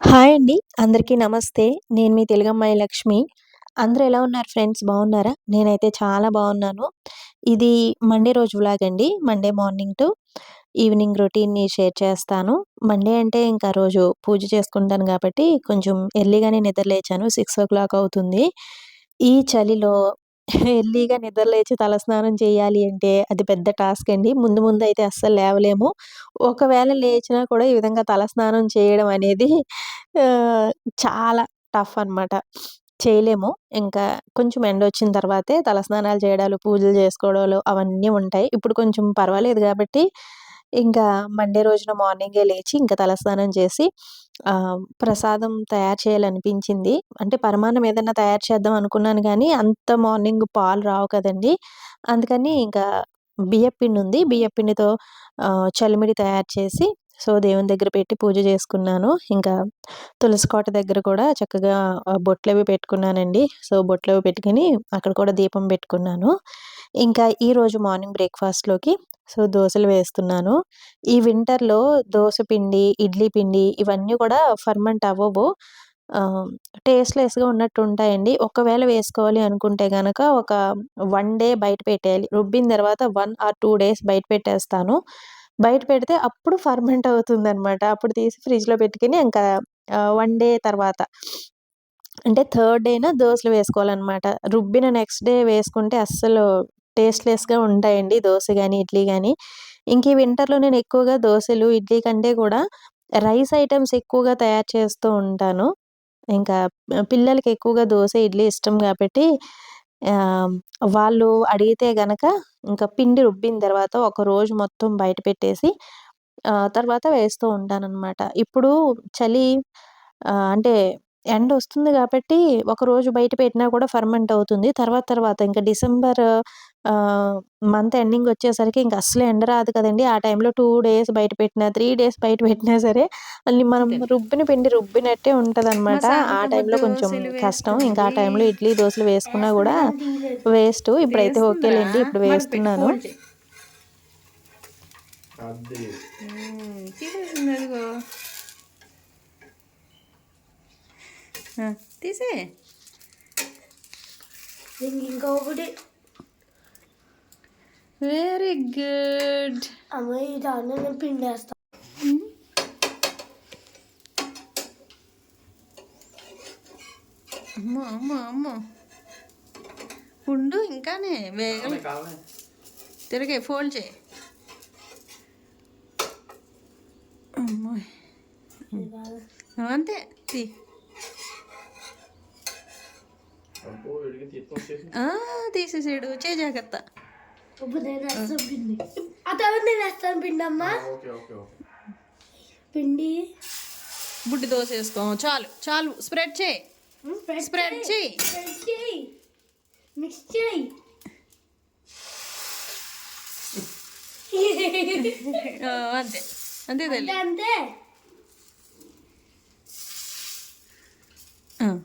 Hi అండి. అందరికీ నమస్తే. నేను మీ తెలుగమ్మాయి లక్ష్మి. అందరూ ఎలా ఉన్నారు ఫ్రెండ్స్ బాగున్నారా? నేనైతే చాలా బాగున్నాను. ఇది మండే రోజు వ్లాగ్ అండి. మండే మార్నింగ్ టు ఈవినింగ్ రొటీన్‌ని షేర్ చేస్తాను. మండే అంటే ఇంకా రోజు పూజ చేసుకుంటాను కాబట్టి కొంచెం ఎర్లీగానే నిద్ర లేచాను. 6:00 అవుతుంది. ఈ చలిలో ఎర్లీగా నిద్రలేచి తలస్నానం చేయాలి అంటే అది పెద్ద టాస్క్ అండి. ముందు ముందు అయితే అస్సలు లేవలేము. ఒకవేళ లేచినా కూడా ఈ విధంగా తలస్నానం చేయడం అనేది చాలా టఫ్ అనమాట. చేయలేము. ఇంకా కొంచెం ఎండ వచ్చిన తర్వాతే తలస్నానాలు చేయడాలు, పూజలు చేసుకోవడాలు అవన్నీ ఉంటాయి. ఇప్పుడు కొంచెం పర్వాలేదు కాబట్టి ఇంకా మండే రోజున మార్నింగే లేచి ఇంకా తలస్నానం చేసి ప్రసాదం తయారు చేయాలనిపించింది. అంటే పరమాన్నం ఏదైనా తయారు చేద్దాం అనుకున్నాను కానీ అంత మార్నింగ్ పాలు రావు కదండీ! అందుకని ఇంకా బియ్యపిండి ఉంది. బియ్యపిండితో చలిమిడి తయారు చేసి సో, దేవుని దగ్గర పెట్టి పూజ చేసుకున్నాను. ఇంకా తులసి కోట దగ్గర కూడా చక్కగా బొట్లవి పెట్టుకున్నానండి. సో, బొట్లవి పెట్టుకుని అక్కడ కూడా దీపం పెట్టుకున్నాను. ఇంకా ఈరోజు మార్నింగ్ బ్రేక్‌ఫాస్ట్‌లోకి సో, దోశలు వేస్తున్నాను. ఈ వింటర్‌లో దోశ పిండి, ఇడ్లీ పిండి ఇవన్నీ కూడా ఫర్మెంట్ అవ్వవు. టేస్ట్‌లెస్‌గా ఉన్నట్టు ఉంటాయండి. ఒకవేళ వేసుకోవాలి అనుకుంటే కనుక ఒక వన్ డే బయట పెట్టేయాలి. రుబ్బిన తర్వాత వన్ ఆర్ టూ డేస్ బయట పెట్టేస్తాను. బయట పెడితే అప్పుడు ఫర్మెంట్ అవుతుంది అనమాట అప్పుడు తీసి ఫ్రిడ్జ్‌లో పెట్టుకుని ఇంకా వన్ డే తర్వాత అంటే థర్డ్ డేన దోశలు వేసుకోవాలన్నమాట రుబ్బిన నెక్స్ట్ డే వేసుకుంటే అస్సలు టేస్ట్‌లెస్‌గా ఉంటాయండి. దోశ కానీ ఇడ్లీ కానీ ఇంక ఈ వింటర్‌లో నేను ఎక్కువగా దోశలు ఇడ్లీ కంటే కూడా రైస్ ఐటమ్స్ ఎక్కువగా తయారు చేస్తూ ఉంటాను. ఇంకా పిల్లలకి ఎక్కువగా దోశ ఇడ్లీ ఇష్టం కాబట్టి వాళ్ళు అడిగితే గనక ఇంకా పిండి రుబ్బిన తర్వాత ఒక రోజు మొత్తం బయట పెట్టేసి తర్వాత వేస్తూ ఉంటానన్నమాట. ఇప్పుడు చలి అంటే అంటే ఎండొస్తుంది గాబట్టి ఒకరోజు బయట పెట్టినా కూడా ఫర్మెంట్ అవుతుంది. తర్వాత తర్వాత ఇంకా డిసెంబర్ మంత్ ఎండింగ్ వచ్చేసరికి ఇంక అస్సలు ఎండ రాదు కదండీ! ఆ టైంలో 2 డేస్ బయట పెట్టినా, 3 డేస్ బయట పెట్టినా సరే మళ్ళీ మనం. రుబ్బిన పిండి రుబ్బినట్టే మా ఉంటదనమాట. ఆ టైంలో కొంచెం కష్టం. ఇంకా ఆ వేస్తుంది. టైంలో ఇడ్లీ, దోసలు వేసుకున్నా గూడా వేస్టు. ఇప్పుడైతే ఓకేలెండి. ఇప్పుడు వేస్తున్నాను. తీసేసింది అదిగో ఆ, తీసే ఇంకొకటి వెరీ గుడ్ అమ్మ ఈ దాన్ని నేను పిండేస్తా అమ్మో అమ్మో అమ్మో ఉండు ఇంకానే వేగలే తిరిగే ఫోల్డ్ చేయి. అమ్మో అంతే తీ. తీసేసాడు చే జాగ్రత్త. వేస్తాను పిండి. అమ్మ. Okay okay okay. పిండి. బుడ్డి దోశ వేసుకో. చాలు చాలు. స్ప్రెడ్ చేయి. స్ప్రెడ్ చేయి. మిక్స్ చేయి. ఆ, అంతే. అంతే అంతే తల్లి అంతే. ఆ.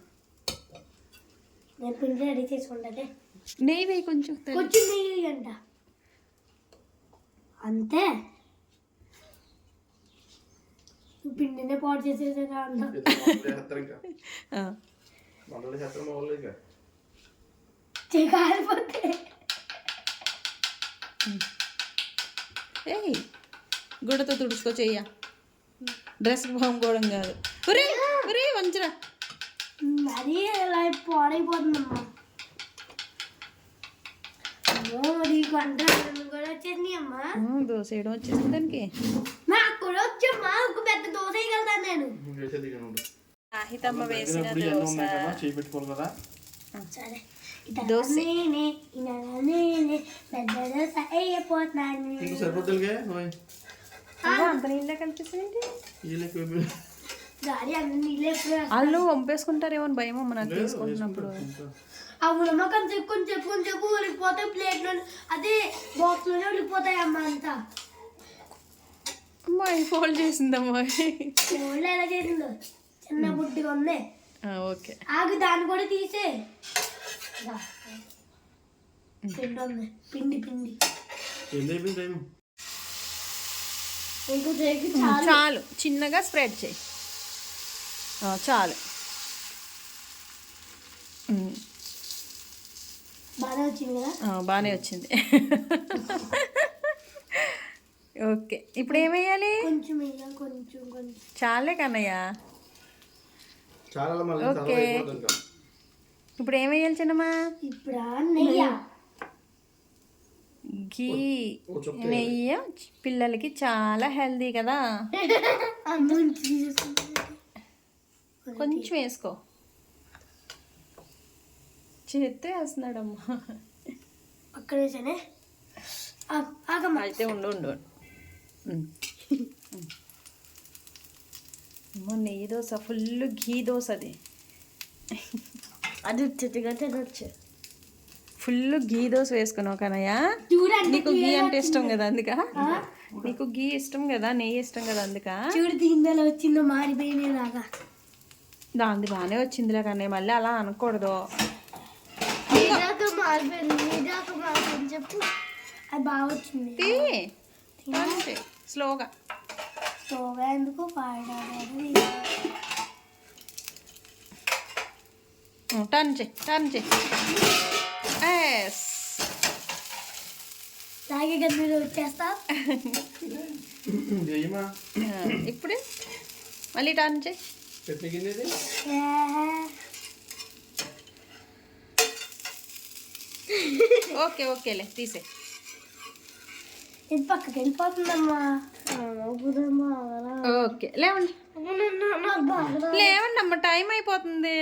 నేను పిండి రెడీ చేసుకుంటానే నెయ్యి వేయి కొంచెం కొంచెం నెయ్యి అంట అంతే. పిండినే పాడు చేసేసేదా అంట కాలిపోతే ఏయ్ గుడ్డతో తుడుచుకో చెయ్య. డ్రెస్కి బాగుకోవడం కాదు. ఒరే ఒరే వంచరా. మరీ ఇలా పాడైపోతుందమ్మా. నీకు అంటే కూడా వచ్చింది అమ్మా. దోశ వేయడం వచ్చేసింది దానికి. నాకు కూడా వచ్చమ్మా ఒక పెద్ద దోశ వేయగలుగుతాను నేను. సాహితమ్మ వేసిన దోశ. ఉన్నాయి కదా? సరే. దోశ. నేనే ఇలా నేనే పెద్ద దోశ అయిపోతున్నాను నీకు సరిపోతుందిగా అంత నీళ్ళ వాళ్ళు వంపేసుకుంటారేమో అని భయం అమ్మ నాకు తీసుకుంటున్నప్పుడు. అవునమ్మా కొంచెం కొంచెం కొంచెం ఉడికిపోతాయి ప్లేట్లో అదే బాక్స్లోనే ఉడికిపోతాయి అమ్మ అంతా. అమ్మాయి ఫోల్డ్ చేసిందమ్మా ఓళ్ళు ఎలా చేసిందో? చిన్న బుడ్డిగా ఉంది. ఓకే. ఆగు దాన్ని కూడా తీసే. పిండి ఉంది. పిండి పిండి. చాలా. చాలు. చిన్నగా స్ప్రెడ్ చేయి. చాలు. బాగానే వచ్చింది ఓకే. ఇప్పుడు ఏమేయాలి కొంచెం వేయాలి కొంచెం కొంచెం. చాలే కన్నయ్య. ఓకే. ఇప్పుడు ఏమేయాలి చిన్నమ్మా? ఇప్పుడు? నెయ్యి. ఘీ ఓ చుక్క నెయ్యి. పిల్లలకి చాలా హెల్దీ కదా. మంచి కొంచెం వేసుకో. చేత్తో వేస్తున్నాడమ్మా. అక్కడ వేసానే అయితే ఉండు ఉండు నెయ్యి దోశ ఫుల్ ఘీ దోశ అది. అది వచ్చేట్టుగా తినొచ్చు ఫుల్ ఘీ దోశ వేసుకున్నావు కనయ్య. నీకు ఘీ అంటే ఇష్టం కదా అందుక? నీకు ఘీ ఇష్టం కదా నెయ్యి ఇష్టం కదా అందుక? చూడు తిందలో వచ్చిందో మారిపోయినలాగా. దాంది బాగానే వచ్చిందిలే కన్నయ్య మళ్ళీ అలా అనకూడదు. చెప్పు. అది బాగా వచ్చింది. స్లోగా. తోగా ఎందుకు పాడాలి టర్న్ చేయి టర్న్ చేయి. ఎస్ తాగే కదా మీరు వచ్చేస్తా. ఇప్పుడు. మళ్ళీ టర్న్ చేయి. ఇది? ఓకే ఓకేలే తీసే. ఇది పక్కకి వెళ్ళిపోతుందమ్మా. అవుదమ్మా ఓకే లేవండి. లేవండి అమ్మ టైం అయిపోతుంది.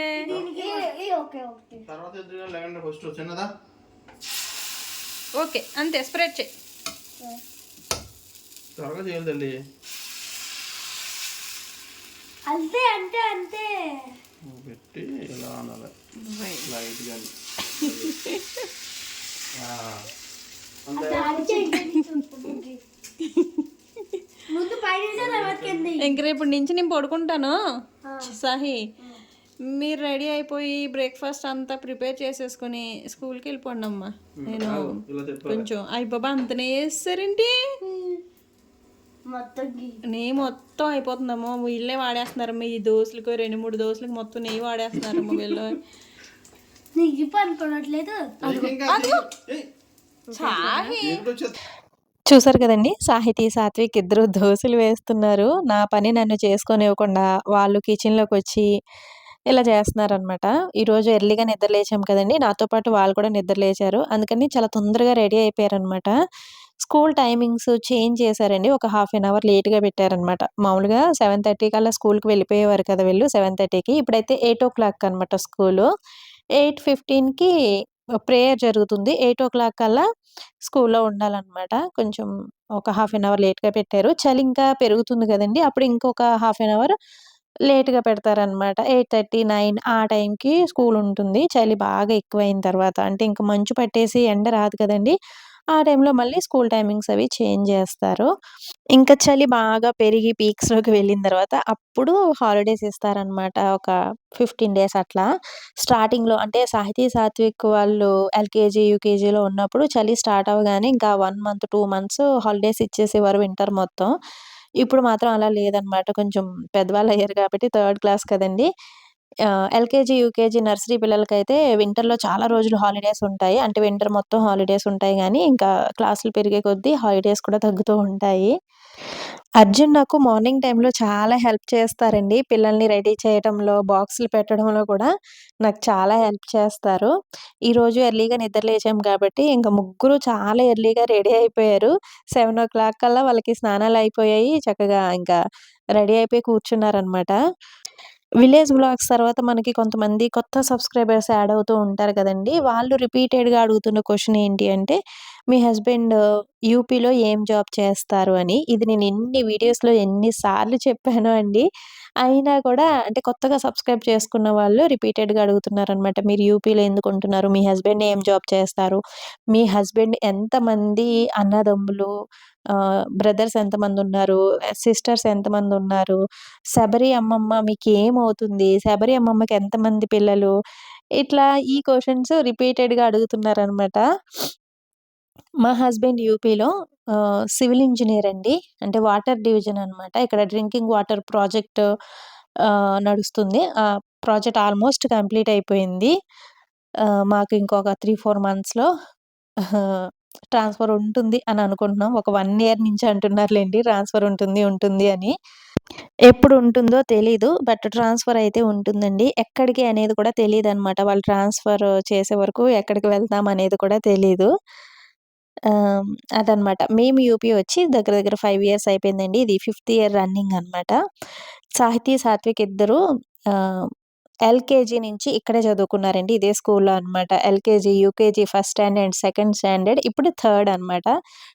ఓకే అంతే స్ప్రెడ్ చేయి. త్వరగా చేయాలి తల్లి. అంతే అంటే అంతే. నువ్వు పెట్టి ఇలా అనాలి. లైట్గా ఇంక రేపటి నుంచి నేను పడుకుంటాను. సాహి మీరు రెడీ అయిపోయి బ్రేక్ఫాస్ట్ అంతా ప్రిపేర్ చేసేసుకొని స్కూల్కి వెళ్ళిపోండి అమ్మా నేను కొంచెం అయ్యి బాబా అంతనే గీ నెయ్యి మొత్తం అయిపోతుందమ్మో. వీళ్ళే వాడేస్తున్నారమ్మా. ఈ దోశలకు రెండు మూడు దోశలకు మొత్తం నెయ్యి వాడేస్తున్నారమ్మా వీళ్ళు. ఏంటో చెత్త చూసారు కదండి సాహితీ సాత్విక్ ఇద్దరు దోశలు వేస్తున్నారు. నా పని నన్ను చేసుకొని ఇవ్వకుండా వాళ్ళు కిచెన్లోకి వచ్చి ఇలా చేస్తున్నారనమాట ఈరోజు ఎర్లీగా నిద్ర లేచాం కదండి. నాతో పాటు వాళ్ళు కూడా నిద్ర లేచారు. అందుకని చాలా తొందరగా రెడీ అయిపోయారనమాట స్కూల్ టైమింగ్స్ చేంజ్ చేశారండి. ఒక హాఫ్ అన్ అవర్ లేట్గా పెట్టారనమాట. మామూలుగా సెవెన్ థర్టీ కల్లా స్కూల్కి వెళ్ళిపోయేవారు కదా వెళ్ళు సెవెన్ థర్టీకి. ఇప్పుడైతే ఎయిట్ ఓ క్లాక్ అనమాట స్కూలు. ఎయిట్ ఫిఫ్టీన్కి ప్రేయర్ జరుగుతుంది. ఎయిట్ ఓ క్లాక్ కల్లా స్కూల్లో ఉండాలన్నమాట కొంచెం ఒక హాఫ్ అన్ అవర్ లేట్గా పెట్టారు. చలి ఇంకా పెరుగుతుంది కదండి. అప్పుడు ఇంకొక హాఫ్ అన్ అవర్ లేట్గా పెడతారనమాట. ఎయిట్ థర్టీ నైన్ ఆ టైంకి స్కూల్ ఉంటుంది. చలి బాగా ఎక్కువైన తర్వాత అంటే ఇంకా మంచు పట్టేసి ఎండ రాదు కదండి. ఆ టైంలో మళ్ళీ స్కూల్ టైమింగ్స్ అవి చేంజ్ చేస్తారు. ఇంకా చలి బాగా పెరిగి పీక్స్లోకి వెళ్ళిన తర్వాత అప్పుడు హాలిడేస్ ఇస్తారనమాట ఒక ఫిఫ్టీన్ డేస్ అట్లా. స్టార్టింగ్లో అంటే సాహితీ సాత్విక్ వాళ్ళు ఎల్కేజీ యూకేజీలో ఉన్నప్పుడు చలి స్టార్ట్ అవ్వగానే ఇంకా one month two months holidays ఇచ్చేసేవారు winter మొత్తం. ఇప్పుడు మాత్రం అలా లేదనమాట కొంచెం పెద్దవాళ్ళు అయ్యారు కాబట్టి థర్డ్ క్లాస్ కదండి. ఎల్కేజీ యూకేజీ నర్సరీ పిల్లలకైతే వింటర్లో చాలా రోజులు హాలిడేస్ ఉంటాయి. అంటే వింటర్ మొత్తం హాలిడేస్ ఉంటాయి కానీ ఇంకా క్లాసులు పెరిగే కొద్దీ హాలిడేస్ కూడా తగ్గుతూ ఉంటాయి. అర్జున్ నాకు మార్నింగ్ టైంలో చాలా హెల్ప్ చేస్తారండి. పిల్లల్ని రెడీ చేయడంలో బాక్సులు పెట్టడంలో కూడా నాకు చాలా హెల్ప్ చేస్తారు. ఈరోజు ఎర్లీగా నిద్ర లేచాం కాబట్టి ఇంకా ముగ్గురు చాలా ఎర్లీగా రెడీ అయిపోయారు. సెవెన్ ఓ క్లాక్ కల్లా వాళ్ళకి స్నానాలు అయిపోయాయి. చక్కగా ఇంకా రెడీ అయిపోయి కూర్చున్నారనమాట విలేజ్ బ్లాగ్స్ తర్వాత మనకి కొంతమంది కొత్త సబ్స్క్రైబర్స్ యాడ్ అవుతూ ఉంటారు కదండి. వాళ్ళు రిపీటెడ్గా అడుగుతున్న క్వశ్చన్ ఏంటి అంటే మీ హస్బెండ్ యూపీలో ఏం జాబ్ చేస్తారు అని. ఇది నేను ఎన్ని వీడియోస్లో ఎన్నిసార్లు చెప్పాను అండి. అయినా కూడా అంటే కొత్తగా సబ్స్క్రైబ్ చేసుకున్న వాళ్ళు రిపీటెడ్గా అడుగుతున్నారనమాట. మీరు యూపీలో ఎందుకు ఉంటున్నారు? మీ హస్బెండ్ ఏం జాబ్ చేస్తారు? మీ హస్బెండ్ ఎంతమంది అన్నదమ్ములు? బ్రదర్స్ ఎంతమంది ఉన్నారు సిస్టర్స్ ఎంతమంది ఉన్నారు శబరి అమ్మమ్మ మీకు ఏమవుతుంది? శబరి అమ్మమ్మకి ఎంతమంది పిల్లలు? ఇట్లా ఈ క్వశ్చన్స్ రిపీటెడ్గా అడుగుతున్నారనమాట. మా హస్బెండ్ యూపీలో సివిల్ ఇంజనీర్ అండి అంటే వాటర్ డివిజన్ అనమాట ఇక్కడ డ్రింకింగ్ వాటర్ ప్రాజెక్ట్ నడుస్తుంది. ఆ ప్రాజెక్ట్ ఆల్మోస్ట్ కంప్లీట్ అయిపోయింది. మాకు ఇంకొక 3, 4 మంత్స్‌లో ట్రాన్స్‌ఫర్ ఉంటుంది అని అనుకుంటున్నాం. ఒక వన్ ఇయర్ నుంచి అంటున్నారులేండి ట్రాన్స్‌ఫర్ ఉంటుంది, ఉంటుంది అని. ఎప్పుడు ఉంటుందో తెలీదు. బట్ ట్రాన్స్‌ఫర్ అయితే ఉంటుందండి. ఎక్కడికి అనేది కూడా తెలియదు అనమాట వాళ్ళు ట్రాన్స్‌ఫర్ చేసే వరకు ఎక్కడికి వెళ్తాం అనేది కూడా తెలీదు. అదనమాట. మేము యూపీ వచ్చి దగ్గర దగ్గర ఫైవ్ ఇయర్స్ అయిపోయిందండి. ఇది ఫిఫ్త్ ఇయర్ రన్నింగ్ అనమాట. సాహితీ, సాత్విక్ ఇద్దరు ఎల్‌కేజీ నుంచి ఇక్కడే చదువుకున్నారండి. ఇదే స్కూల్‌లో అనమాట. LKG, UKG first standard, second standard ఇప్పుడు థర్డ్ అనమాట.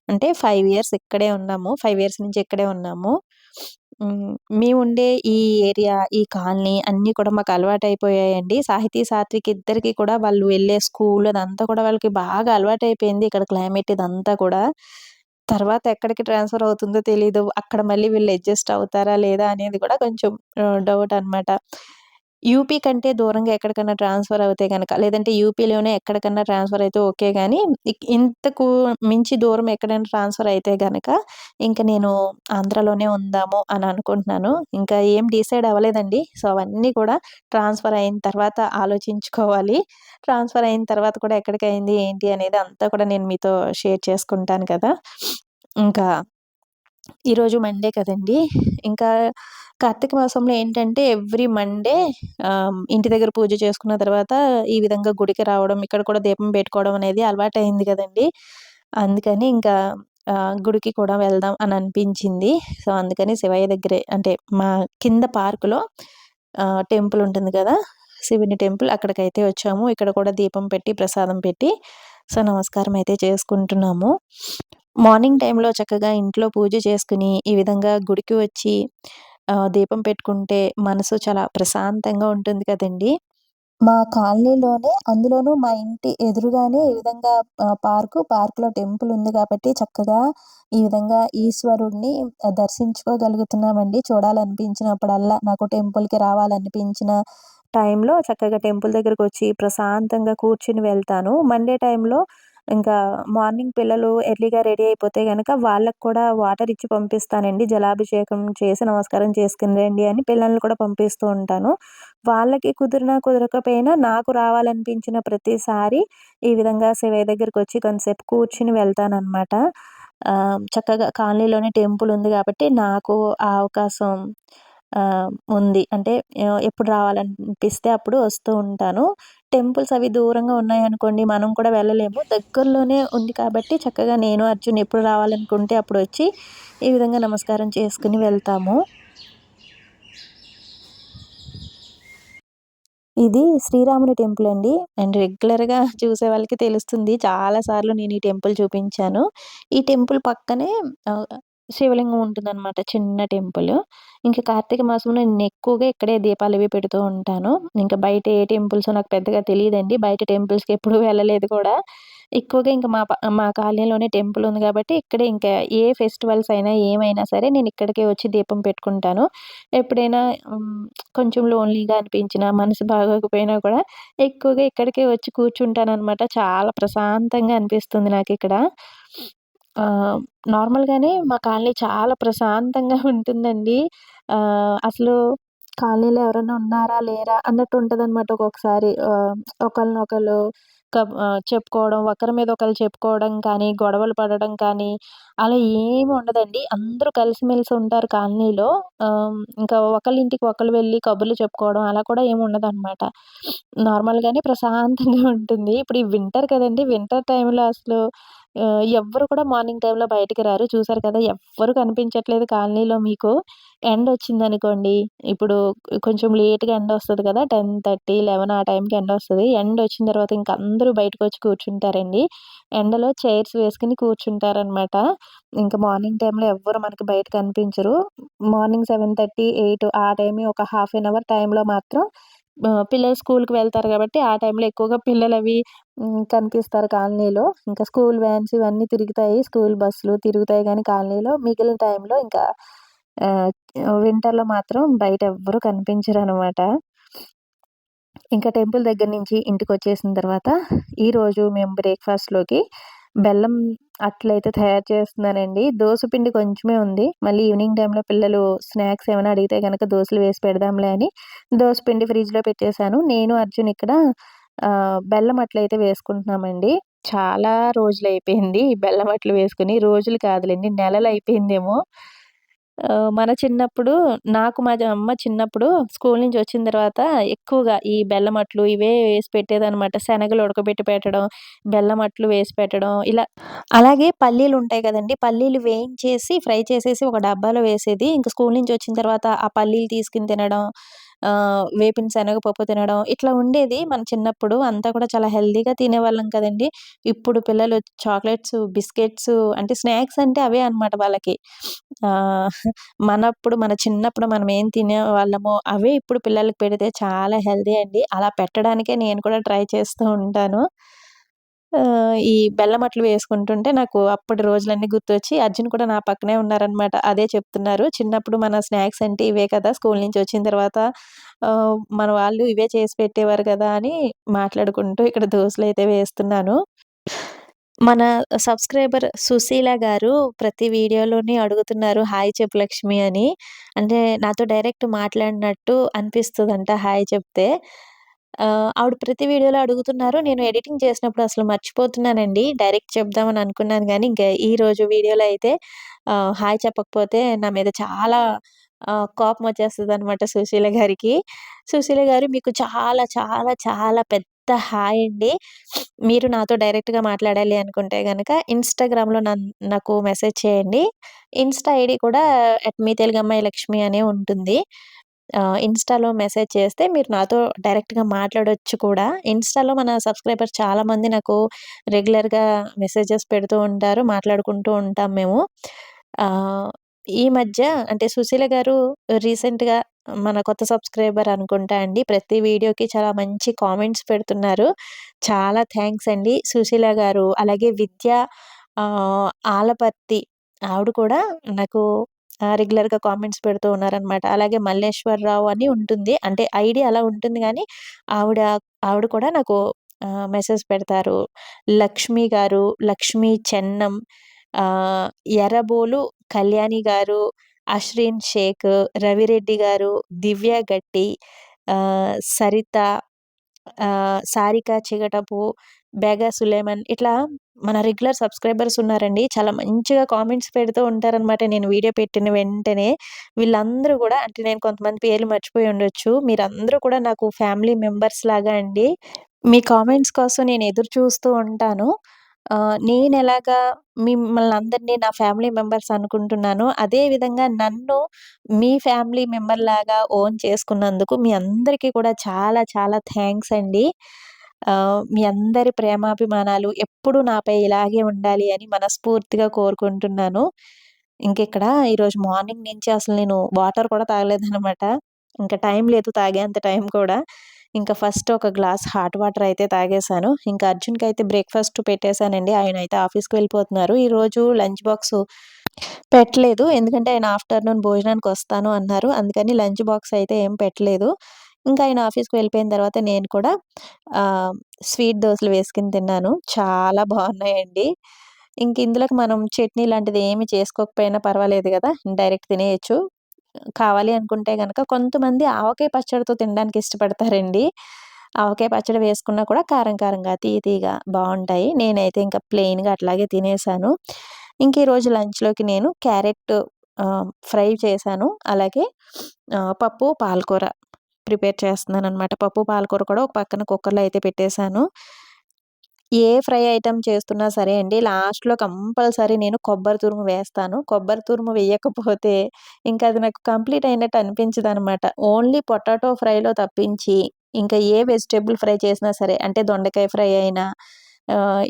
అంటే ఫైవ్ ఇయర్స్ ఇక్కడే ఉన్నాము. ఫైవ్ ఇయర్స్ నుంచి ఇక్కడే ఉన్నాము. మేము మేముండే ఈ ఏరియా, ఈ కాలనీ అన్నీ కూడా మాకు అలవాటయిపోయాయండి. సాహితీ, సాత్విక్ ఇద్దరికి కూడా వాళ్ళు వెళ్ళే స్కూల్ అదంతా కూడా వాళ్ళకి బాగా అలవాటయిపోయింది. ఇక్కడ క్లైమేట్ ఇదంతా కూడా. తర్వాత ఎక్కడికి ట్రాన్స్‌ఫర్ అవుతుందో తెలీదు. అక్కడ మళ్ళీ వీళ్ళు అడ్జస్ట్ అవుతారా లేదా అనేది కూడా కొంచెం డౌట్ అనమాట. యూపీ కంటే దూరంగా ఎక్కడికన్నా ట్రాన్స్‌ఫర్ అవుతే కనుక లేదంటే యూపీలోనే ఎక్కడికన్నా ట్రాన్స్‌ఫర్ అయితే ఓకే కానీ ఇంతకు మించి దూరం ఎక్కడైనా ట్రాన్స్‌ఫర్ అయితే కనుక ఇంకా నేను ఆంధ్రాలోనే ఉందాము అని అనుకుంటున్నాను. ఇంకా ఏం డిసైడ్ అవ్వలేదండి. సో, అవన్నీ కూడా ట్రాన్స్‌ఫర్ అయిన తర్వాత ఆలోచించుకోవాలి. ట్రాన్స్‌ఫర్ అయిన తర్వాత కూడా ఎక్కడికయింది ఏంటి అనేది అంతా కూడా నేను మీతో షేర్ చేసుకుంటాను కదా! ఇంకా ఈరోజు మండే కదండీ! ఇంకా కార్తీక మాసంలో ఏంటంటే ఎవ్రీ మండే ఇంటి దగ్గర పూజ చేసుకున్న తర్వాత ఈ విధంగా గుడికి రావడం, ఇక్కడ కూడా దీపం పెట్టుకోవడం అనేది అలవాటయింది కదండీ! అందుకని ఇంకా గుడికి కూడా వెళ్దాం అని అనిపించింది. సో, అందుకని శివయ్య దగ్గరే అంటే మా కింద పార్కులో టెంపుల్ ఉంటుంది కదా! శివుని టెంపుల్ అక్కడికైతే వచ్చాము. ఇక్కడ కూడా దీపం పెట్టి, ప్రసాదం పెట్టి సో, నమస్కారం అయితే చేసుకుంటున్నాము. మార్నింగ్ టైంలో చక్కగా ఇంట్లో పూజ చేసుకుని ఈ విధంగా గుడికి వచ్చి ఆహ్, దీపం పెట్టుకుంటే మనసు చాలా ప్రశాంతంగా ఉంటుంది కదండీ! మా కాలనీలోనే అందులోనూ మా ఇంటి ఎదురుగానే ఈ విధంగా ఆహ్, పార్కు, పార్క్‌లో టెంపుల్ ఉంది కాబట్టి చక్కగా ఈ విధంగా ఈశ్వరుడిని దర్శించుకోగలుగుతున్నామండి. చూడాలనిపించినప్పుడల్లా నాకు టెంపుల్‌కి రావాలనిపించిన టైంలో చక్కగా టెంపుల్ దగ్గరకొచ్చి ప్రశాంతంగా కూర్చుని వెళ్తాను. మండే టైంలో ఇంకా మార్నింగ్ పిల్లలు ఎర్లీగా రెడీ అయిపోతే కనుక వాళ్ళకి కూడా వాటర్ ఇచ్చి పంపిస్తానండి. జలాభిషేకం చేసి నమస్కారం చేసుకుని రండి అని పిల్లల్ని కూడా పంపిస్తూ ఉంటాను. వాళ్ళకి కుదిరినా కుదరకపోయినా నాకు రావాలనిపించిన ప్రతిసారి ఈ విధంగా శివయ్య వచ్చి కొంతసేపు కూర్చుని వెళ్తాననమాట. చక్కగా కాలనీలోనే టెంపుల్ ఉంది కాబట్టి నాకు ఆ అవకాశం ఉంది. అంటే ఎప్పుడు రావాలనిపిస్తే అప్పుడు వస్తూ ఉంటాను. టెంపుల్స్ అవి దూరంగా ఉన్నాయనుకోండి మనం కూడా వెళ్ళలేము. దగ్గరలోనే ఉంది కాబట్టి చక్కగా నేను, అర్జున్ ఎప్పుడు రావాలనుకుంటే అప్పుడు వచ్చి ఈ విధంగా నమస్కారం చేసుకుని వెళ్తాము. ఇది శ్రీరాముని టెంపుల్ అండి. అండ్ రెగ్యులర్‌గా చూసే వాళ్ళకి తెలుస్తుంది. చాలా సార్లు నేను ఈ టెంపుల్ చూపించాను. ఈ టెంపుల్ పక్కనే శివలింగం ఉంటుందన్నమాట చిన్న టెంపుల్. ఇంకా కార్తీక మాసంలో నేను ఎక్కువగా ఇక్కడే దీపాలు ఇవి పెడుతూ ఉంటాను. ఇంకా బయట ఏ టెంపుల్స్ నాకు పెద్దగా తెలియదండి బయట టెంపుల్స్‌కి ఎప్పుడు వెళ్ళలేదు కూడా. ఎక్కువగా ఇంకా మా మా కాలనీలోనే టెంపుల్ ఉంది కాబట్టి ఇక్కడే ఇంకా ఏ ఫెస్టివల్స్ అయినా ఏమైనా సరే నేను ఇక్కడికే వచ్చి దీపం పెట్టుకుంటాను. ఎప్పుడైనా కొంచెం లోన్లీగా అనిపించినా, మనసు బాగోకపోయినా కూడా ఎక్కువగా ఇక్కడికే వచ్చి కూర్చుంటాననమాట. చాలా ప్రశాంతంగా అనిపిస్తుంది నాకు ఇక్కడ ఆహ్, నార్మల్‌గానే మా కాలనీ చాలా ప్రశాంతంగా ఉంటుందండి. ఆహ్, అసలు కాలనీలో ఎవరైనా ఉన్నారా? లేరా? అన్నట్టు ఉంటదనమాట ఒక్కొక్కసారి. ఆహ్, ఒకళ్ళనొకళ్ళు కబ్ ఆహ్, చెప్పుకోవడం, ఒకరి మీద ఒకళ్ళు చెప్పుకోవడం కానీ, గొడవలు పడడం కానీ, అలా ఏమి ఉండదండి. అందరూ కలిసిమెలిసి ఉంటారు కాలనీలో. ఆహ్, ఇంకా ఒకళ్ళ ఇంటికి ఒకళ్ళు వెళ్ళి కబుర్లు చెప్పుకోవడం అలా కూడా ఏమి ఉండదనమాట. నార్మల్‌గానే ప్రశాంతంగా ఉంటుంది. ఇప్పుడు ఈ వింటర్ కదండీ! వింటర్ టైంలో అసలు ఎవ్వరు కూడా మార్నింగ్ టైంలో బయటికి రారు. చూసారు కదా! ఎవ్వరు కనిపించట్లేదు కాలనీలో మీకు. ఎండొచ్చిందనుకోండి, ఇప్పుడు కొంచెం లేట్‌గా ఎండ వస్తుంది కదా! 10:30, 11 ఆ టైంకి ఎండ వస్తుంది ఎండ వచ్చిన తర్వాత ఇంక అందరూ బయటకొచ్చి కూర్చుంటారండి. ఎండలో చైర్స్ వేసుకుని కూర్చుంటారనమాట. ఇంకా మార్నింగ్ టైంలో ఎవ్వరు మనకి బయట కనిపించరు. మార్నింగ్ 7:30, 8 ఆ టైం ఒక హాఫ్ ఎన్ అవర్ టైంలో మాత్రం పిల్లలు స్కూల్కి వెళ్తారు కాబట్టి ఆ టైంలో ఎక్కువగా పిల్లలవి అవి కనిపిస్తారు కాలనీలో. ఇంకా స్కూల్ వ్యాన్స్ ఇవన్నీ తిరుగుతాయి. స్కూల్ బస్సులు తిరుగుతాయి కానీ కాలనీలో మిగిలిన టైంలో ఇంకా వింటర్‌లో మాత్రం బయట ఎవ్వరు కనిపించరనమాట. ఇంకా టెంపుల్ దగ్గర నుంచి ఇంటికి వచ్చేసిన తర్వాత ఈరోజు మేము బ్రేక్‌ఫాస్ట్‌లోకి బెల్లం అట్లయితే తయారు చేస్తున్నానండి. దోస పిండి కొంచెమే ఉంది. మళ్ళీ ఈవినింగ్ టైంలో పిల్లలు స్నాక్స్ ఏమైనా అడిగితే కనుక దోశలు వేసి పెడదాంలే అని దోస పిండి ఫ్రిడ్జ్లో పెట్టేశాను. నేను అర్జున్ ఇక్కడ బెల్లం అట్లయితే వేసుకుంటున్నామండి. చాలా రోజులు అయిపోయింది బెల్లం అట్లు వేసుకుని. రోజులు కాదులేండి నెలలు అయిపోయిందేమో మన చిన్నప్పుడు నాకు మా అమ్మ చిన్నప్పుడు స్కూల్ నుంచి వచ్చిన తర్వాత ఎక్కువగా ఈ బెల్లం అట్లు ఇవే వేసి పెట్టేదనమాట శనగలు ఉడకబెట్టి పెట్టడం బెల్లం అట్లు వేసి పెట్టడం ఇలా అలాగే పల్లీలు ఉంటాయి కదండి. పల్లీలు వేయించేసి ఫ్రై చేసేసి ఒక డబ్బాలో వేసేది. ఇంకా స్కూల్ నుంచి వచ్చిన తర్వాత ఆ పల్లీలు తీసుకుని తినడం వేపిన శనగపప్పు తినడం ఇట్లా ఉండేది. మన చిన్నప్పుడు అంతా కూడా చాలా హెల్దీగా తినేవాళ్ళం కదండి. ఇప్పుడు పిల్లలు చాక్లెట్స్ బిస్కెట్స్ అంటే స్నాక్స్ అంటే అవే అన్నమాట వాళ్ళకి. మనప్పుడు మన చిన్నప్పుడు మనం ఏం తినేవాళ్ళమో అవే ఇప్పుడు పిల్లలకి పెడితే చాలా హెల్దీ అండి. అలా పెట్టడానికే నేను కూడా ట్రై చేస్తూ ఉంటాను. ఈ బెల్లం అట్లు వేసుకుంటుంటే నాకు అప్పటి రోజులన్నీ గుర్తొచ్చి అర్జున్ కూడా నా పక్కనే ఉన్నారనమాట అదే చెప్తున్నారు. చిన్నప్పుడు మన స్నాక్స్ అంటే ఇవే కదా స్కూల్ నుంచి వచ్చిన తర్వాత మన వాళ్ళు ఇవే చేసి పెట్టేవారు కదా అని మాట్లాడుకుంటూ ఇక్కడ దోశలు అయితే వేస్తున్నాను. మన సబ్స్క్రైబర్ సుశీల గారు ప్రతి వీడియోలోని అడుగుతున్నారు హాయ్ చెప్పు లక్ష్మి అని. అంటే నాతో డైరెక్ట్ మాట్లాడినట్టు అనిపిస్తుందంట హాయ్ చెప్తే. ఆవిడ ప్రతి వీడియోలో అడుగుతున్నారు. నేను ఎడిటింగ్ చేసినప్పుడు అసలు మర్చిపోతున్నానండి. డైరెక్ట్ చెప్దామని అనుకున్నాను కానీ ఇంకా ఈ రోజు వీడియోలో అయితే హాయ్ చెప్పకపోతే నా మీద చాలా కోపం వచ్చేస్తుంది అనమాట సుశీల గారికి. సుశీల గారు మీకు చాలా చాలా చాలా పెద్ద హాయ్ అండి. మీరు నాతో డైరెక్ట్గా మాట్లాడాలి అనుకుంటే కనుక ఇన్స్టాగ్రామ్లో నన్ నాకు మెసేజ్ చేయండి. ఇన్స్టా ఐడి కూడా అట్ మీ తెలుగమ్మాయి లక్ష్మి అనే ఉంటుంది. ఇన్స్టాలో మెసేజ్ చేస్తే మీరు నాతో డైరెక్ట్గా మాట్లాడొచ్చు కూడా. ఇన్స్టాలో మన సబ్స్క్రైబర్ చాలామంది నాకు రెగ్యులర్గా మెసేజెస్ పెడుతూ ఉంటారు మాట్లాడుకుంటూ ఉంటాం మేము. ఈ మధ్య అంటే సుశీల గారు రీసెంట్గా మన కొత్త సబ్స్క్రైబర్ అనుకుంటా అండి ప్రతి వీడియోకి చాలా మంచి కామెంట్స్ పెడుతున్నారు. చాలా థ్యాంక్స్ అండి సుశీల గారు. అలాగే విద్య ఆలపర్తి ఆవిడ కూడా నాకు రెగ్యులర్గా కామెంట్స్ పెడుతూ ఉన్నారనమాట అలాగే మల్లేశ్వరరావు అని ఉంటుంది. అంటే ఐడి అలా ఉంటుంది కానీ ఆవిడ ఆవిడ కూడా నాకు మెసేజ్ పెడతారు. లక్ష్మి గారు లక్ష్మి చెన్నం ఎర్రబోలు కళ్యాణి గారు అశ్రీన్ షేక్ రవిరెడ్డి గారు దివ్య గట్టి సరిత సారిక చిగటపు బేగా సులేమన్ ఇట్లా మన రెగ్యులర్ సబ్స్క్రైబర్స్ ఉన్నారండి. చాలా మంచిగా కామెంట్స్ పెడుతూ ఉంటారనమాట నేను వీడియో పెట్టిన వెంటనే వీళ్ళందరూ కూడా అంటే నేను కొంతమంది పేర్లు మర్చిపోయి ఉండొచ్చు. మీరందరూ కూడా నాకు ఫ్యామిలీ మెంబర్స్ లాగా అండి. మీ కామెంట్స్ కోసం నేను ఎదురు చూస్తూ ఉంటాను. నేను ఎలాగా మిమ్మల్ని అందరినీ నా ఫ్యామిలీ మెంబర్స్ అనుకుంటున్నాను అదే విధంగా నన్ను మీ ఫ్యామిలీ మెంబర్ లాగా ఓన్ చేసుకున్నందుకు మీ అందరికీ కూడా చాలా చాలా థ్యాంక్స్ అండి. మీ అందరి ప్రేమాభిమానాలు ఎప్పుడు నాపై ఇలాగే ఉండాలి అని మనస్ఫూర్తిగా కోరుకుంటున్నాను. ఇంకెక్కడ ఈరోజు మార్నింగ్ నుంచి అసలు నేను వాటర్ కూడా తాగలేదనమాట ఇంకా టైం లేదు తాగేంత టైం కూడా. ఇంకా ఫస్ట్ ఒక గ్లాస్ హాట్ వాటర్ అయితే తాగేశాను. ఇంకా అర్జున్కి అయితే బ్రేక్ఫాస్ట్ పెట్టేశానండి. ఆయన అయితే ఆఫీస్కి వెళ్ళిపోతున్నారు. ఈరోజు లంచ్ బాక్స్ పెట్టలేదు. ఎందుకంటే ఆయన ఆఫ్టర్నూన్ భోజనానికి వస్తాను అన్నారు. అందుకని లంచ్ బాక్స్ అయితే ఏం పెట్టలేదు. ఇంకా ఆయన ఆఫీస్కి వెళ్ళిపోయిన తర్వాత నేను కూడా స్వీట్ దోశలు వేసుకుని తిన్నాను. చాలా బాగున్నాయండి. ఇంక ఇందులోకి మనం చట్నీ లాంటిది ఏమి చేసుకోకపోయినా పర్వాలేదు కదా డైరెక్ట్ తినేయచ్చు. కావాలి అనుకుంటే కనుక కొంతమంది ఆవకాయ పచ్చడితో తినడానికి ఇష్టపడతారండి. ఆవకాయ పచ్చడి వేసుకున్నా కూడా కారం కారంగా తీయ తీయగా బాగుంటాయి. నేనైతే ఇంకా ప్లెయిన్గా అట్లాగే తినేసాను. ఇంక ఈరోజు లంచ్లోకి నేను క్యారెట్ ఫ్రై చేశాను. అలాగే పప్పు పాలకూర. ప్రిపేర్ చేస్తున్నాను అనమాట పప్పు పాలకూర కూడా ఒక పక్కన కుక్కర్లో అయితే పెట్టేశాను ఏ ఫ్రై ఐటెం చేస్తున్నా సరే అండి లాస్ట్‌లో కంపల్సరీ నేను కొబ్బరి తురుము వేస్తాను. కొబ్బరి తురుము వేయకపోతే ఇంకా అది నాకు కంప్లీట్ అయినట్టు అనిపించదనమాట. ఓన్లీ పొటాటో ఫ్రైలో తప్పించి ఇంకా ఏ వెజిటేబుల్ ఫ్రై చేసినా సరే అంటే దొండకాయ ఫ్రై అయినా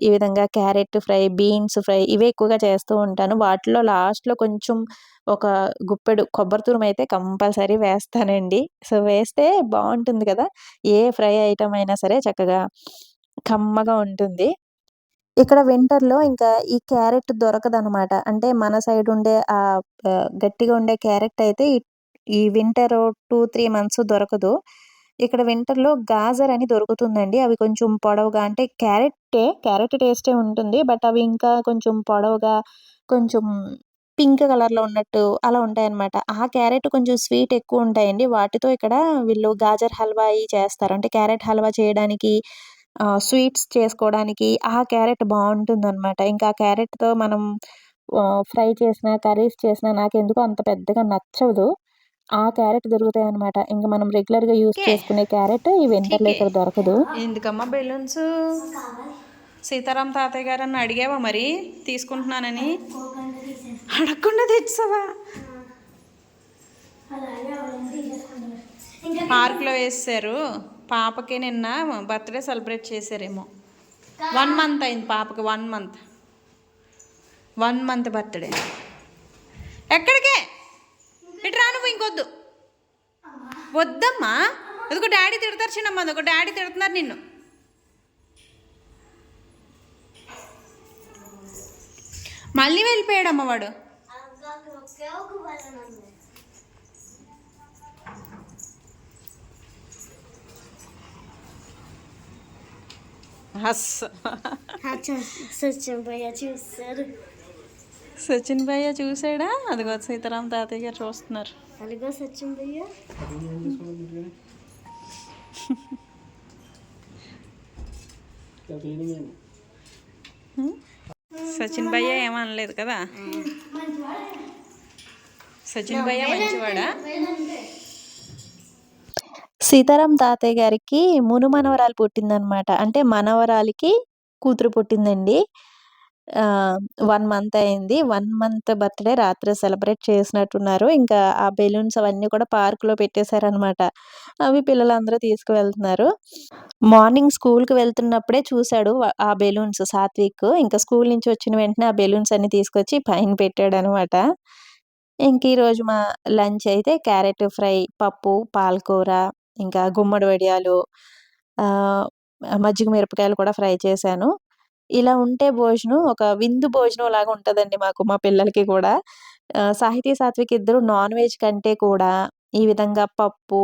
ఈ విధంగా క్యారెట్ ఫ్రై, బీన్స్ ఫ్రై ఇవే ఎక్కువగా చేస్తూ ఉంటాను. వాటిలో లాస్ట్‌లో కొంచెం ఒక గుప్పెడు కొబ్బరి తురుము అయితే కంపల్సరీ వేస్తానండి. సో, వేస్తే బాగుంటుంది కదా! ఏ ఫ్రై ఐటమ్ అయినా సరే చక్కగా కమ్మగా ఉంటుంది. ఇక్కడ వింటర్‌లో ఇంకా ఈ క్యారెట్ దొరకదనమాట. అంటే మన సైడ్ ఉండే ఆ గట్టిగా ఉండే క్యారెట్ అయితే ఈ వింటర్ 2, 3 మంత్స్ దొరకదు. ఇక్కడ వింటర్‌లో గాజర్ అని దొరుకుతుందండి. అవి కొంచెం పొడవుగా అంటే క్యారెట్టే, క్యారెట్ టేస్టే ఉంటుంది. బట్ అవి ఇంకా కొంచెం పొడవుగా, కొంచెం పింక్ కలర్‌లో ఉన్నట్టు అలా ఉంటాయన్నమాట. ఆ క్యారెట్ కొంచెం స్వీట్ ఎక్కువ ఉంటాయండి వాటితో ఇక్కడ వీళ్ళు గాజర్ హల్వా అవి చేస్తారు. అంటే క్యారెట్ హల్వా చేయడానికి స్వీట్స్ చేసుకోవడానికి ఆ క్యారెట్ బాగుంటుందన్నమాట ఇంకా ఆ క్యారెట్‌తో మనం ఫ్రై చేసినా, కర్రీస్ చేసినా నాకెందుకో అంత పెద్దగా నచ్చదు. ఆ క్యారెట్ దొరుకుతాయన్నమాట. ఇంక మనం రెగ్యులర్‌గా యూజ్ ఓకే. చేసుకునే క్యారెట్ ఈ వింటర్‌లో ఇక్కడ దొరకదు. ఎందుకమ్మా బెలూన్స్? కావాలి సీతారాం తాతయ్య గారని అడిగావా మరి? తీసుకుంటున్నానని. అడగకుండా తెచ్చావా? పార్క్లో వేసారు. పాపకి నిన్న బర్త్డే సెలబ్రేట్ చేశారేమో. వన్ మంత్ అయింది పాపకి one month. One month birthday. ఎక్కడికే? ఇటు రా నువ్వు ఇంకొద్దు వద్దమ్మా అదిగో డాడీ తిడతారు చిన్నమ్మ అదొక డాడీ తిడుతున్నారు నిన్ను మళ్ళీ వెళ్ళిపోయాడమ్మ వాడు చూస్తారు సచిన్ భయ్య చూసాడా? అదిగో సీతారాం తాతయ్య గారు చూస్తున్నారు. సత్యం భయ్య. సచిన్ భయ్య ఏమనలేదు కదా? సచిన్ భయ్య మంచివాడా? సీతారాం తాతయ్య గారికి మును మనవరాలు పుట్టిందనమాట. అంటే మనవరాలికి కూతురు పుట్టిందండి. వన్ మంత్ అయింది. వన్ మంత్ బర్త్‌డే రాత్రి సెలబ్రేట్ చేసినట్టున్నారు. ఇంకా ఆ బెలూన్స్ అవన్నీ కూడా పార్క్‌లో పెట్టేశారనమాట. అవి పిల్లలందరూ తీసుకువెళ్తున్నారు. మార్నింగ్ స్కూల్‌కి వెళ్తున్నప్పుడే చూశాడు ఆ బెలూన్స్ సాత్విక్. ఇంకా స్కూల్ నుంచి వచ్చిన వెంటనే ఆ బెలూన్స్ అన్ని తీసుకొచ్చి పైన పెట్టాడు అనమాట ఇంక ఈరోజు మా లంచ్ అయితే క్యారెట్ ఫ్రై, పప్పు, పాలకూర, ఇంకా గుమ్మడి వడియాలు, మజ్జిగ మిరపకాయలు కూడా ఫ్రై చేశాను. ఇలా ఉంటే భోజనం ఒక విందు భోజనం లాగా ఉంటుందండి మాకు, మా పిల్లలకి కూడా. సాహితీ, సాత్విక్ ఇద్దరు నాన్ వెజ్ కంటే కూడా ఈ విధంగా పప్పు,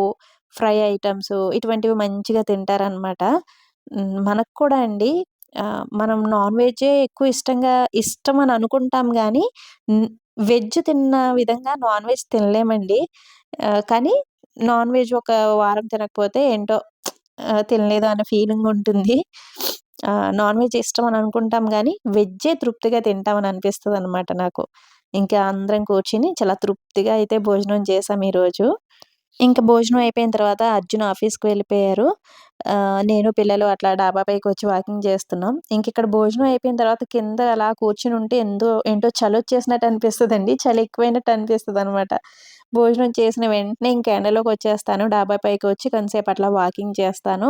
ఫ్రై ఐటమ్స్ ఇటువంటివి మంచిగా తింటారనమాట. మనకు కూడా అండి మనం నాన్ వెజ్జే ఎక్కువ ఇష్టంగా ఇష్టం అని అనుకుంటాం కానీ వెజ్ తిన్న విధంగా నాన్ వెజ్ తినలేమండి. కానీ నాన్ వెజ్ ఒక వారం తినకపోతే ఏంటో తినలేదు అన్న ఫీలింగ్ ఉంటుంది. నాన్ వెజ్ ఇష్టం అని అనుకుంటాం కానీ వెజ్జే తృప్తిగా తింటామని అనిపిస్తదనమాట నాకు. ఇంకా అందరం కూర్చుని చాలా తృప్తిగా అయితే భోజనం చేసాం ఈరోజు. ఇంకా భోజనం అయిపోయిన తర్వాత అర్జున్ ఆఫీస్‌కి వెళ్ళిపోయారు. నేను పిల్లలు అట్లా డాబా పైకి వచ్చి వాకింగ్ చేస్తున్నాం. ఇంకిక్కడ భోజనం అయిపోయిన తర్వాత కింద అలా కూర్చుని ఉంటే ఎందో ఏంటో అనిపిస్తుంది అండి చలి ఎక్కువైనట్టు అనిపిస్తుంది అనమాట భోజనం చేసిన వెంటనే ఇంక ఎండలోకొచ్చేస్తాను. డాబా పైకి వచ్చి కొంతసేపు అట్లా వాకింగ్ చేస్తాను.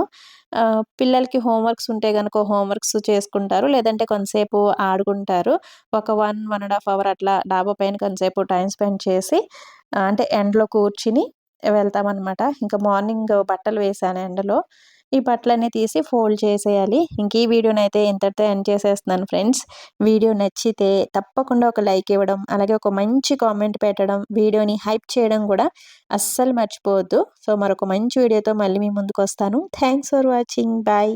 పిల్లలకి హోంవర్క్స్ ఉంటే కనుక హోంవర్క్స్ చేసుకుంటారు. లేదంటే కొంతసేపు ఆడుకుంటారు. ఒక 1, 1 ½ అవర్ అట్లా డాబా పైన కొంతసేపు టైం స్పెండ్ చేసి అంటే ఎండలో కూర్చుని వెళ్తామన్నమాట ఇంకా మార్నింగ్ బట్టలు వేసాను ఎండలో. ఈ బట్టలన్నీ తీసి ఫోల్డ్ చేసేయాలి. ఇంక ఈ వీడియోనైతే ఇంతటితో ఎండ్ చేసేస్తున్నాను ఫ్రెండ్స్. వీడియో నచ్చితే తప్పకుండా ఒక లైక్ ఇవ్వడం, అలాగే ఒక మంచి కామెంట్ పెట్టడం, వీడియోని హైప్ చేయడం కూడా అస్సలు మర్చిపోవద్దు. సో, మరొక మంచి వీడియోతో మళ్ళీ మీ ముందుకొస్తాను. Thanks for watching. బాయ్.